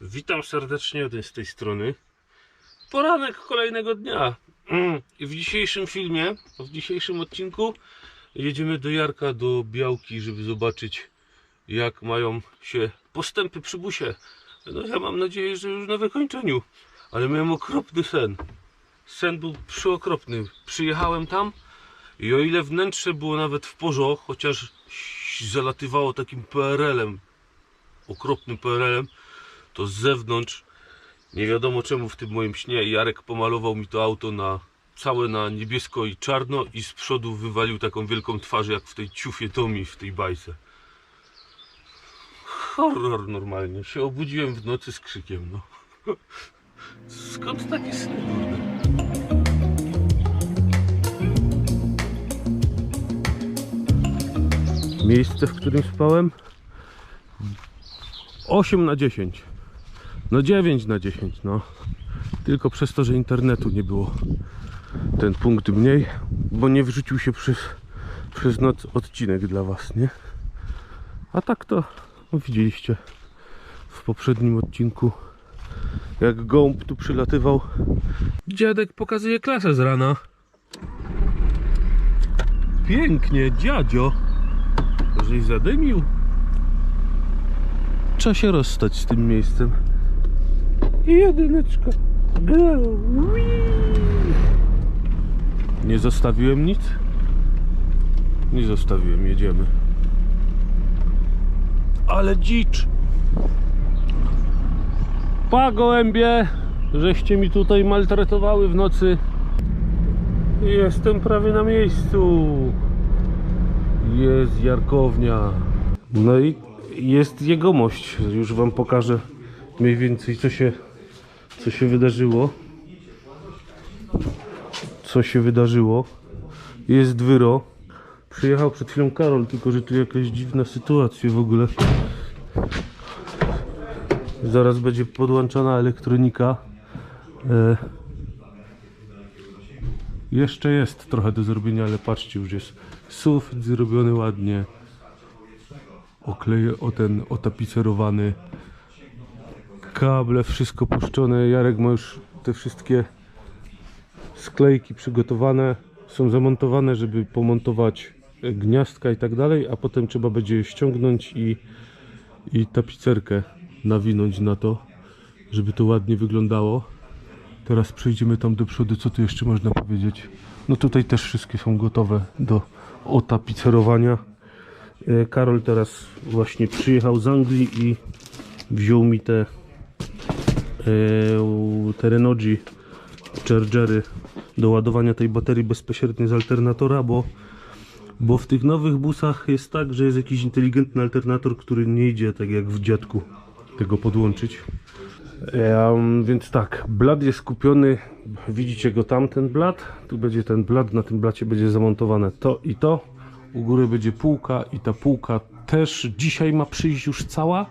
Witam serdecznie z tej strony. Poranek kolejnego dnia. Mm. I w dzisiejszym filmie, w dzisiejszym odcinku jedziemy do Jarka, do Białki, żeby zobaczyć jak mają się postępy przy busie. No ja mam nadzieję, że już na wykończeniu. Ale miałem okropny sen. Sen był przyokropny. Przyjechałem tam i o ile wnętrze było nawet w porządku, chociaż zalatywało takim PRL-em, okropnym PRL-em, to z zewnątrz nie wiadomo czemu w tym moim śnie Jarek pomalował mi to auto na całe na niebiesko i czarno i z przodu wywalił taką wielką twarz jak w tej ciufie Tomi w tej bajce. Horror normalnie. Się obudziłem w nocy z krzykiem, no. Skąd takie sny, kurde? Miejsce, w którym spałem? 8 na 10. No 9 na 10, no. Tylko przez to, że internetu nie było. Ten punkt mniej, bo nie wrzucił się przez, przez noc odcinek dla Was, nie? A tak to no widzieliście w poprzednim odcinku, jak gołąb tu przylatywał. Dziadek pokazuje klasę z rana. Pięknie, dziadzio. Żeś zadymił. Trzeba się rozstać z tym miejscem. I jedyneczka. Nie zostawiłem nic? Nie zostawiłem, jedziemy. Ale dzicz! Pa gołębie, żeście mi tutaj maltretowały w nocy. Jestem prawie na miejscu. Jest Jarkownia. No i jest jegomość. Już wam pokażę mniej więcej co się, co się wydarzyło. Co się wydarzyło. Jest wyro. Przyjechał przed chwilą Karol, tylko że tu jakaś dziwna sytuacja w ogóle. Zaraz będzie podłączona elektronika. E, jeszcze jest trochę do zrobienia, ale patrzcie, już jest sufit zrobiony ładnie. Okleje, o ten otapicerowany. Kable, wszystko puszczone. Jarek ma już te wszystkie sklejki przygotowane. Są zamontowane, żeby pomontować gniazdka i tak dalej, a potem trzeba będzie je ściągnąć i, i tapicerkę nawinąć na to, żeby to ładnie wyglądało. Teraz przejdziemy tam do przodu, co tu jeszcze można powiedzieć. No tutaj też wszystkie są gotowe do otapicerowania. E, Karol teraz właśnie przyjechał z Anglii i wziął mi te e, te Renogi chargery do ładowania tej baterii bezpośrednio z alternatora, bo, bo w tych nowych busach jest tak, że jest jakiś inteligentny alternator, który nie idzie tak jak w dziadku tego podłączyć. Em, więc tak, blad jest kupiony, widzicie go tam, ten blad, tu będzie ten blad, na tym blacie będzie zamontowane to i to, u góry będzie półka i ta półka też dzisiaj ma przyjść już cała,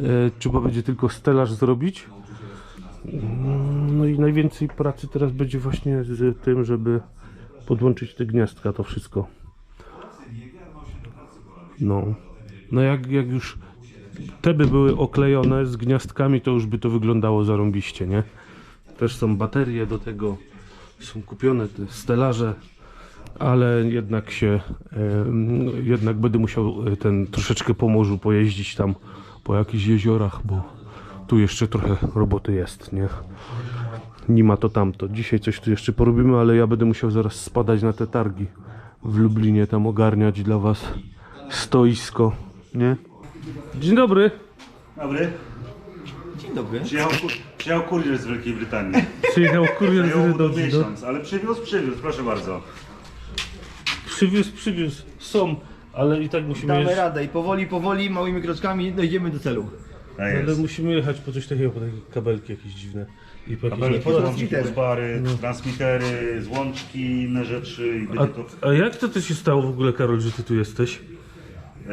e, trzeba będzie tylko stelaż zrobić. No i najwięcej pracy teraz będzie właśnie z tym, żeby podłączyć te gniazdka, to wszystko. No, no jak, jak już te by były oklejone z gniazdkami, to już by to wyglądało zarąbiście, nie? Też są baterie do tego, są kupione te stelaże, ale jednak się, jednak będę musiał e, ten troszeczkę po morzu pojeździć tam po jakichś jeziorach, bo tu jeszcze trochę roboty jest, nie? Nie ma to tamto. Dzisiaj coś tu jeszcze porobimy, ale ja będę musiał zaraz spadać na te targi w Lublinie, tam ogarniać dla was stoisko, nie? Dzień dobry. Dobry. Dzień dobry. Przyjechał, przyjechał kurier z Wielkiej Brytanii. Przyjechał kurier z Zajęło mu to Rydowski, no. miesiąc, ale przywiózł, przywiózł, proszę bardzo. Przywiózł, przywiózł. Są, ale i tak musimy Damy radę i powoli, powoli, małymi kroczkami dojdziemy do celu. Tak Ale jest. musimy jechać po coś takiego, po takie kabelki jakieś dziwne. I po jakieś Kabelki, łączki, transmitery. busbary, transmitery, złączki, inne rzeczy i a, będzie to... a jak to, to się stało w ogóle, Karol, że ty tu jesteś?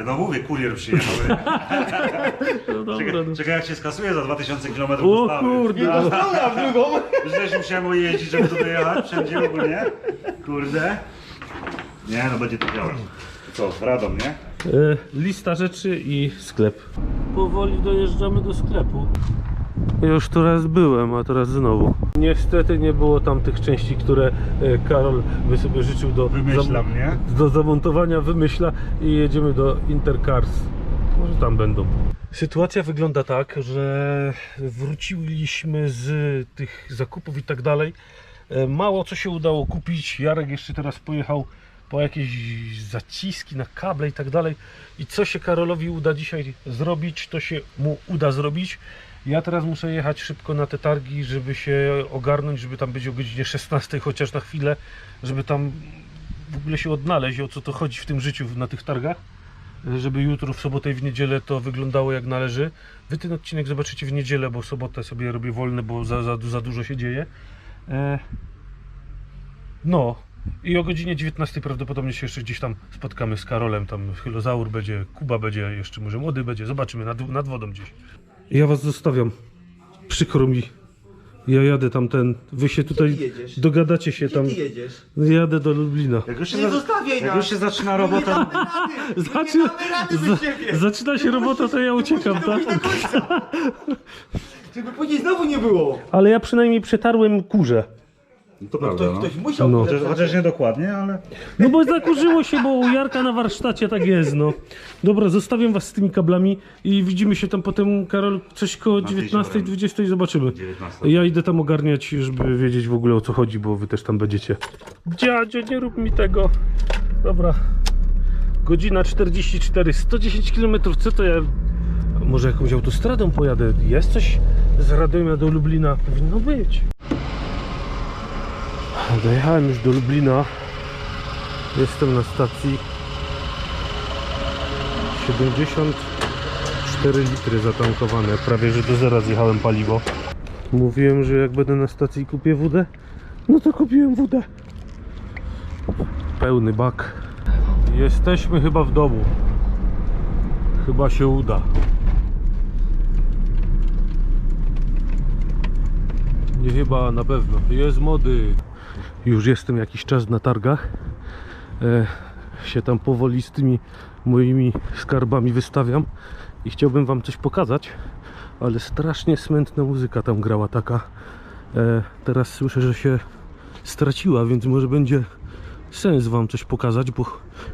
No mówię, kurier przyjechał. No dobra, Czekaj, no. czekaj jak się skasuje za 2000 km O dostawy. kurde, no. Dobra, w drugą! Że musiałem jeździć, żeby tu dojechać wszędzie ogólnie. Kurde. Nie no, będzie to działać. Co, Radom, nie? E, lista rzeczy i sklep. Powoli dojeżdżamy do sklepu. Już tu raz byłem, a teraz znowu. Niestety nie było tam tych części, które e, Karol by sobie życzył do, Wymyślam, nie? do zamontowania, wymyśla i jedziemy do Intercars. Może tam będą. Sytuacja wygląda tak, że wróciliśmy z tych zakupów i tak dalej. E, Mało co się udało kupić. Jarek jeszcze teraz pojechał po jakieś zaciski na kable i tak dalej. I co się Karolowi uda dzisiaj zrobić, to się mu uda zrobić. Ja teraz muszę jechać szybko na te targi, żeby się ogarnąć, żeby tam być o godzinie 16 chociaż na chwilę, żeby tam w ogóle się odnaleźć, o co to chodzi w tym życiu na tych targach żeby jutro, w sobotę i w niedzielę to wyglądało jak należy. Wy ten odcinek zobaczycie w niedzielę, bo sobotę sobie robię wolne, bo za, za, za dużo się dzieje. E... No. I o godzinie 19 prawdopodobnie się jeszcze gdzieś tam spotkamy z Karolem. Tam Hylozaur będzie, Kuba będzie, jeszcze może młody będzie. Zobaczymy nad, nad wodą gdzieś. Ja was zostawiam. Przykro mi. Ja jadę tam ten. Wy się tutaj jedziesz? dogadacie się tam. ty jedziesz? Jadę do Lublina. Jak już się, Nie za... zostawiaj jak nas. już się zaczyna robota, Zaczyna, damy rady bez ciebie. zaczyna się robota, to ja uciekam, tak? Żeby później znowu nie było. Ale ja przynajmniej przetarłem kurze. To prawda, Ktoś, no. ktoś musiał. No. Chociaż, chociaż nie dokładnie, ale... No bo zakurzyło się, bo u Jarka na warsztacie tak jest, no. Dobra, zostawiam was z tymi kablami i widzimy się tam potem, Karol, coś koło 19, 20 zobaczymy. 19. Ja idę tam ogarniać, żeby wiedzieć w ogóle o co chodzi, bo wy też tam będziecie. Dziadzio, nie rób mi tego. Dobra. Godzina 44, 110 km, co to ja... Może jakąś autostradą pojadę? Jest coś z Radomia do Lublina? Powinno być. Dojechałem już do Lublina. Jestem na stacji 74 litry zatankowane. Prawie że do zera zjechałem paliwo. Mówiłem, że jak będę na stacji kupię wódę. No to kupiłem wódę. Pełny bak. Jesteśmy chyba w domu. Chyba się uda. Nie chyba, na pewno. Jest mody. Już jestem jakiś czas na targach. E, się tam powoli z tymi moimi skarbami wystawiam i chciałbym wam coś pokazać, ale strasznie smętna muzyka tam grała taka. E, teraz słyszę, że się straciła, więc może będzie sens wam coś pokazać, bo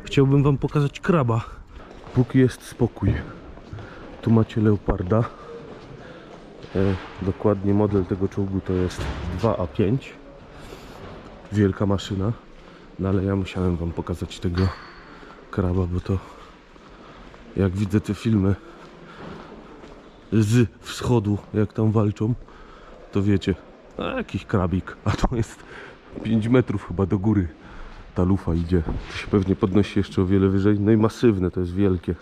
chciałbym wam pokazać kraba. Póki jest spokój. Tu macie leoparda. E, dokładnie model tego czołgu to jest 2A5. Wielka maszyna. No ale ja musiałem wam pokazać tego kraba, bo to jak widzę te filmy z wschodu, jak tam walczą, to wiecie, a jakiś krabik, a to jest 5 metrów chyba do góry ta lufa idzie. To się pewnie podnosi jeszcze o wiele wyżej. No i masywne, to jest wielkie.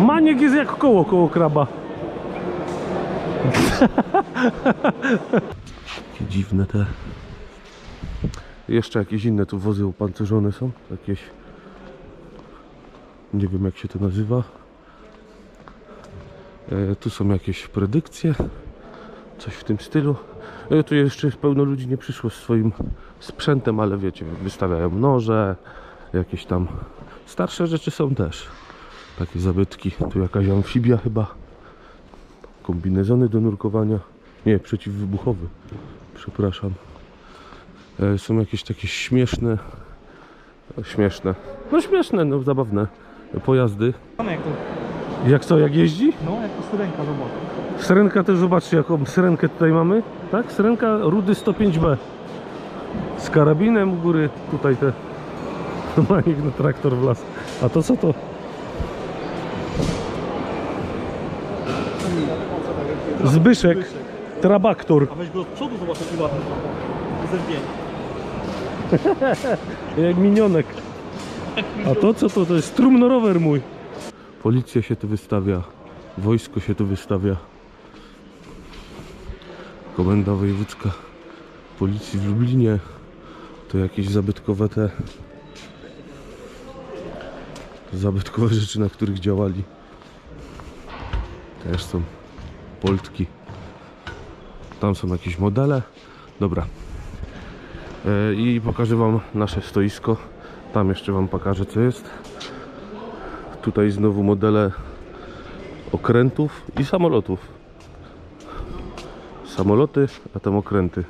Maniek jest jak koło koło kraba. Jakie dziwne te. Jeszcze jakieś inne tu wozy opancerzone są. Jakieś. Nie wiem jak się to nazywa. E, tu są jakieś predykcje. Coś w tym stylu. E, tu jeszcze pełno ludzi nie przyszło z swoim sprzętem, ale wiecie, wystawiają noże, jakieś tam starsze rzeczy są też. Takie zabytki. Tu jakaś amfibia chyba. Kombinezony do nurkowania. Nie, przeciwwybuchowy. Przepraszam. E, są jakieś takie śmieszne, śmieszne, no śmieszne, no zabawne pojazdy. Jak co, jak jeździ? no, jak to syrenka zobacz. Syrenka też zobaczcie jaką syrenkę tutaj mamy. Tak? Syrenka Rudy 105B. Z karabinem u góry. Tutaj te na traktor w las. A to co to? Zbyszek. Trabaktor. A weź go od przodu zobacz jaki ładny. Zerwienie. Jak minionek. A to co to? To jest trumno rower mój. Policja się tu wystawia. Wojsko się tu wystawia. Komenda wojewódzka policji w Lublinie. To jakieś zabytkowe te zabytkowe rzeczy, na których działali. Też są poltki. Tam są jakieś modele. Dobra, i pokażę Wam nasze stoisko. Tam jeszcze Wam pokażę co jest. Tutaj znowu modele okrętów i samolotów. samoloty, a tam okręty.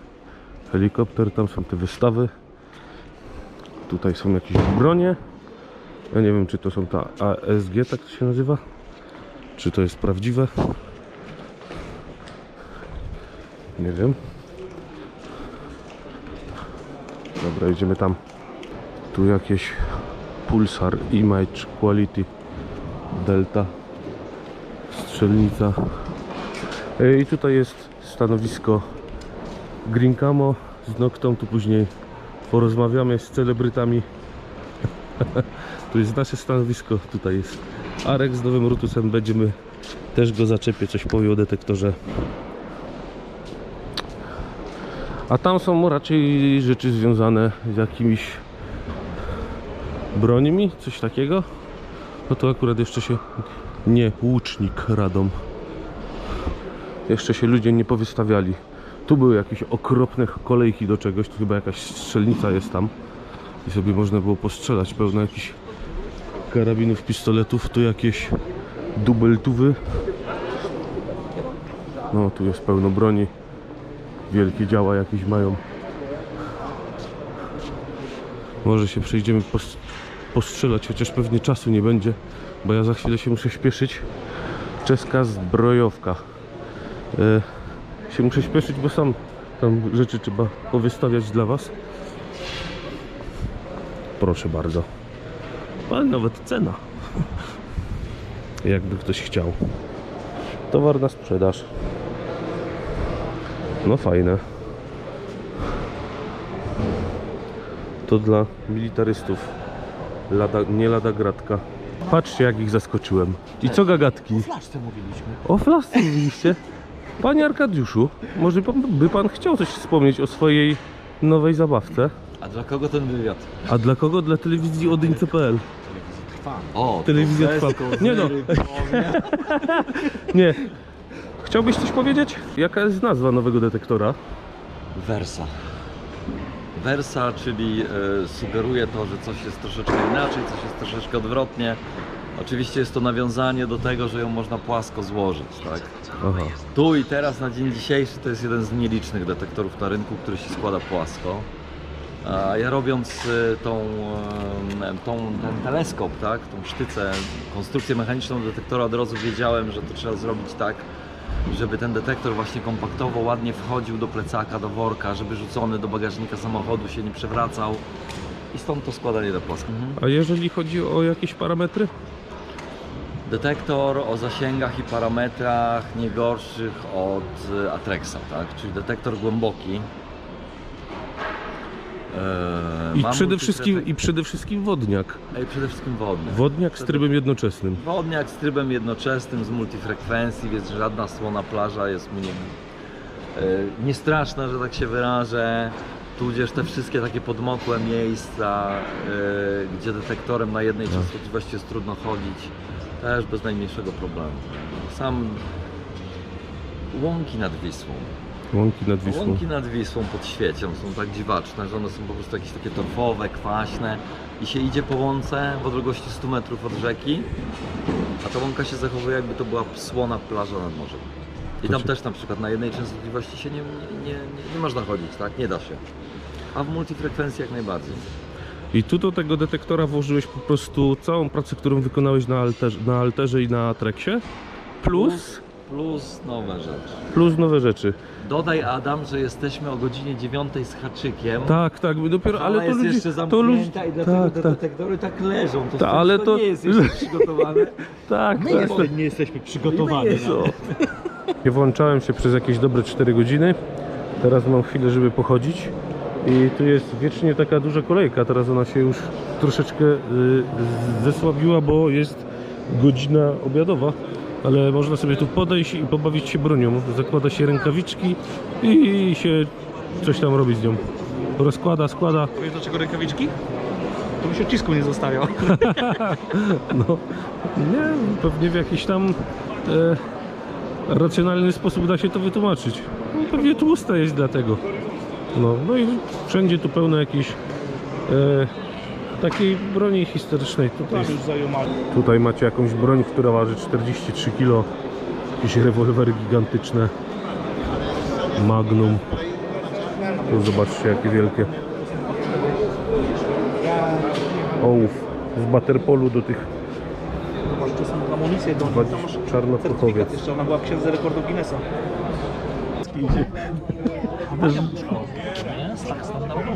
Helikopter, tam są te wystawy. Tutaj są jakieś bronie. Ja nie wiem, czy to są ta ASG, tak to się nazywa? Czy to jest prawdziwe? Nie wiem. Dobra, idziemy tam. Tu jakieś Pulsar Image Quality Delta Strzelnica. I tutaj jest stanowisko Green Camo. Z Noctą, tu później porozmawiamy z celebrytami. Tu jest nasze stanowisko, tutaj jest Arek z nowym Rutusem, będziemy też go zaczepię, coś powie o detektorze a tam są raczej rzeczy związane z jakimiś brońmi, coś takiego no to akurat jeszcze się nie łucznik Radom jeszcze się ludzie nie powystawiali. Tu były jakieś okropne kolejki do czegoś, tu chyba jakaś strzelnica jest tam i sobie można było postrzelać, pełno jakichś karabinów, pistoletów, tu jakieś dubeltówy. No, tu jest pełno broni. Wielkie działa jakieś mają. Może się przejdziemy pos- postrzelać, chociaż pewnie czasu nie będzie, bo ja za chwilę się muszę śpieszyć. Czeska zbrojowka. E, się muszę śpieszyć, bo sam tam rzeczy trzeba powystawiać dla Was. Proszę bardzo. Ale nawet cena. Jakby ktoś chciał. Towar na sprzedaż. No fajne. To dla militarystów. Lada, nie lada gratka. Patrzcie jak ich zaskoczyłem. I co gagatki? Flaszce mówiliśmy. O flasce mówiliście? Panie Arkadiuszu, może pan, by pan chciał coś wspomnieć o swojej nowej zabawce? A dla kogo ten wywiad? A dla kogo? Dla telewizji odyń.pl O, Telewizja trwa. Nie no. Nie. Chciałbyś coś powiedzieć? Jaka jest nazwa nowego detektora? Versa. Versa, czyli e, sugeruje to, że coś jest troszeczkę inaczej, coś jest troszeczkę odwrotnie. Oczywiście jest to nawiązanie do tego, że ją można płasko złożyć, tak? Aha. Tu i teraz na dzień dzisiejszy to jest jeden z nielicznych detektorów na rynku, który się składa płasko. A ja robiąc e, tą, e, tą, ten teleskop, tak, tą sztycę, konstrukcję mechaniczną detektora od razu wiedziałem, że to trzeba zrobić tak, żeby ten detektor właśnie kompaktowo ładnie wchodził do plecaka, do worka, żeby rzucony do bagażnika samochodu się nie przewracał. I stąd to składanie na płasko. A jeżeli chodzi o jakieś parametry? Detektor o zasięgach i parametrach nie gorszych od y, Atrexa, tak? Czyli detektor głęboki. Eee, I przede, wszystkim, I przede wszystkim wodniak. I przede wszystkim wodny. Wodniak z trybem jednoczesnym. Wodniak z trybem jednoczesnym, z multifrekwencji, więc żadna słona plaża jest mu nie, e, niestraszna, że tak się wyrażę. Tudzież te wszystkie takie podmokłe miejsca, e, gdzie detektorem na jednej częstotliwości jest trudno chodzić, też bez najmniejszego problemu. Sam łąki nad Wisłą. Łąki nad Wisłą. Łąki nad Wisłą pod świecią są tak dziwaczne, że one są po prostu jakieś takie torfowe, kwaśne i się idzie po łące w odległości 100 metrów od rzeki, a ta łąka się zachowuje jakby to była słona plaża nad morzem. I tam też na przykład na jednej częstotliwości się nie, nie, nie, nie można chodzić, tak? Nie da się. A w multifrekwencji jak najbardziej. I tu do tego detektora włożyłeś po prostu całą pracę, którą wykonałeś na alterze, na alterze i na treksie. Plus, Plus nowe rzeczy. plus nowe rzeczy. Dodaj Adam, że jesteśmy o godzinie 9 z haczykiem. Tak, tak, dopiero, ale to jest ludzi, jeszcze to ludzi, zamknięta i dlatego tak, te tak, detektory tak leżą. To, Ta, ale to- nie jest jeszcze przygotowane. tak, My tak. jeszcze nie jesteśmy przygotowani. No. Nie włączałem się przez jakieś dobre 4 godziny. Teraz mam chwilę, żeby pochodzić. I tu jest wiecznie taka duża kolejka. Teraz ona się już troszeczkę y, zesłabiła, bo jest godzina obiadowa. Ale można sobie tu podejść i pobawić się bronią. Zakłada się rękawiczki i się coś tam robi z nią. Rozkłada, składa. Wiesz dlaczego rękawiczki? To byś odcisku nie zostawiał. No, nie, pewnie w jakiś tam e, racjonalny sposób da się to wytłumaczyć. No, pewnie tłuste jest dlatego. No, no i wszędzie tu pełno jakiejś e, takiej broni historycznej. Tutaj, tutaj macie jakąś broń, która waży 43 kg. Jakieś rewolwery gigantyczne. Magnum. Tu zobaczcie jakie wielkie. Ołów. Z Baterpolu do tych to są amunicje do jeszcze, ona była w księdze rekordów Guinnessa. Jest tak standardowo.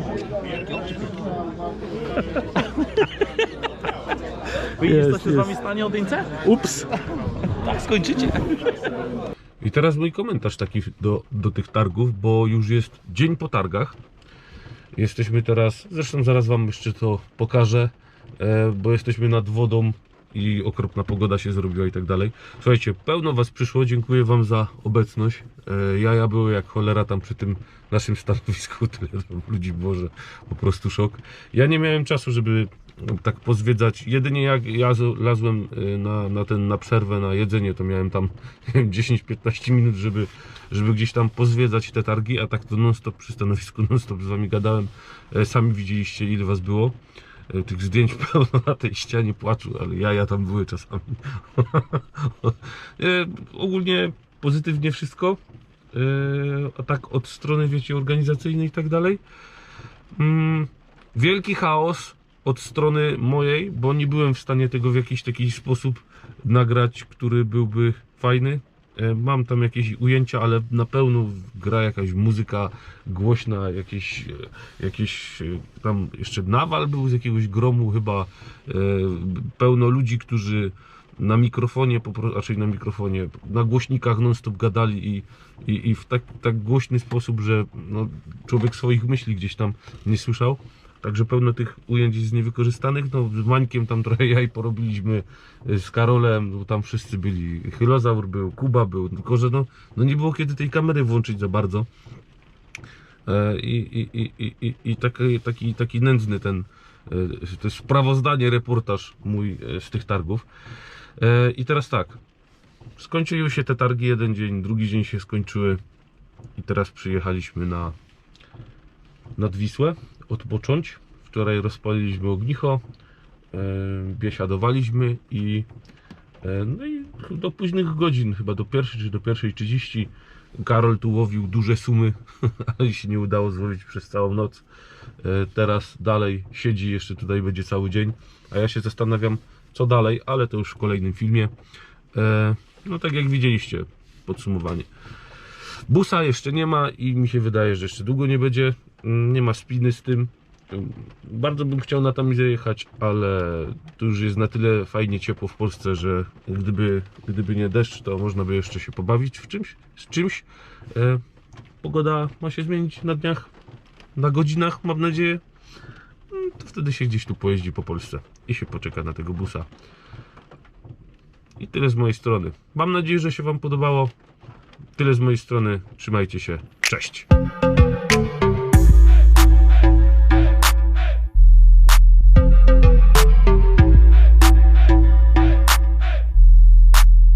Widzisz, co Jest, się z wami jest. stanie o dyńce? Ups! Tak, skończycie. I teraz mój komentarz taki do, do tych targów, bo już jest dzień po targach. Jesteśmy teraz, zresztą zaraz Wam jeszcze to pokażę, e, bo jesteśmy nad wodą i okropna pogoda się zrobiła i tak dalej. Słuchajcie, pełno Was przyszło, dziękuję Wam za obecność. E, Jaja były jak cholera tam przy tym naszym stanowisku, tyle tam ludzi było, że po prostu szok. Ja nie miałem czasu, żeby tak pozwiedzać. Jedynie jak ja lazłem y, na, na ten na przerwę na jedzenie, to miałem tam nie wiem, 10-15 minut, żeby, żeby gdzieś tam pozwiedzać te targi, a tak to non stop przy stanowisku, non stop z wami gadałem. E, Sami widzieliście ile was było. E, Tych zdjęć pełno na tej ścianie płaczu, ale jaja tam były czasami. E, Ogólnie pozytywnie wszystko. A tak od strony, wiecie, organizacyjnej i tak dalej. Mm, Wielki chaos od strony mojej, bo nie byłem w stanie tego w jakiś taki sposób nagrać, który byłby fajny. E, Mam tam jakieś ujęcia, ale na pełno gra jakaś muzyka głośna, jakieś, e, jakieś e, tam jeszcze nawal był z jakiegoś gromu chyba. Pełno ludzi, którzy na mikrofonie, raczej na mikrofonie, na głośnikach non stop gadali i, i, i w tak, tak głośny sposób, że no, człowiek swoich myśli gdzieś tam nie słyszał. Także pełno tych ujęć jest niewykorzystanych. No, z Mańkiem tam trochę jaj porobiliśmy y, z Karolem, bo tam wszyscy byli. Chylozaur był, Kuba był, tylko że no, no nie było kiedy tej kamery włączyć za bardzo. E, I, i, i, i, i, taki, taki, taki nędzny ten, e, to jest sprawozdanie, reportaż mój e, z tych targów. I teraz tak, skończyły się te targi jeden dzień, drugi dzień się skończyły i teraz przyjechaliśmy na nad Wisłę odpocząć. Wczoraj rozpaliliśmy ognicho, e, biesiadowaliśmy i e, no i do późnych godzin, chyba do pierwszej czy do pierwszej 30 Karol tu łowił duże sumy, ale się nie udało złowić przez całą noc. E, Teraz dalej siedzi, jeszcze tutaj będzie cały dzień, a ja się zastanawiam co dalej, ale to już w kolejnym filmie. No tak jak widzieliście, podsumowanie. Busa jeszcze nie ma i mi się wydaje, że jeszcze długo nie będzie. Nie ma spiny z tym. Bardzo bym chciał na tam jechać, ale tu już jest na tyle fajnie ciepło w Polsce, że gdyby, gdyby nie deszcz, to można by jeszcze się pobawić w czymś, z czymś. E, pogoda ma się zmienić na dniach, na godzinach, mam nadzieję. Mm, To wtedy się gdzieś tu pojeździ po Polsce i się poczeka na tego busa. I tyle z mojej strony. Mam nadzieję, że się Wam podobało. Tyle z mojej strony. Trzymajcie się. Cześć.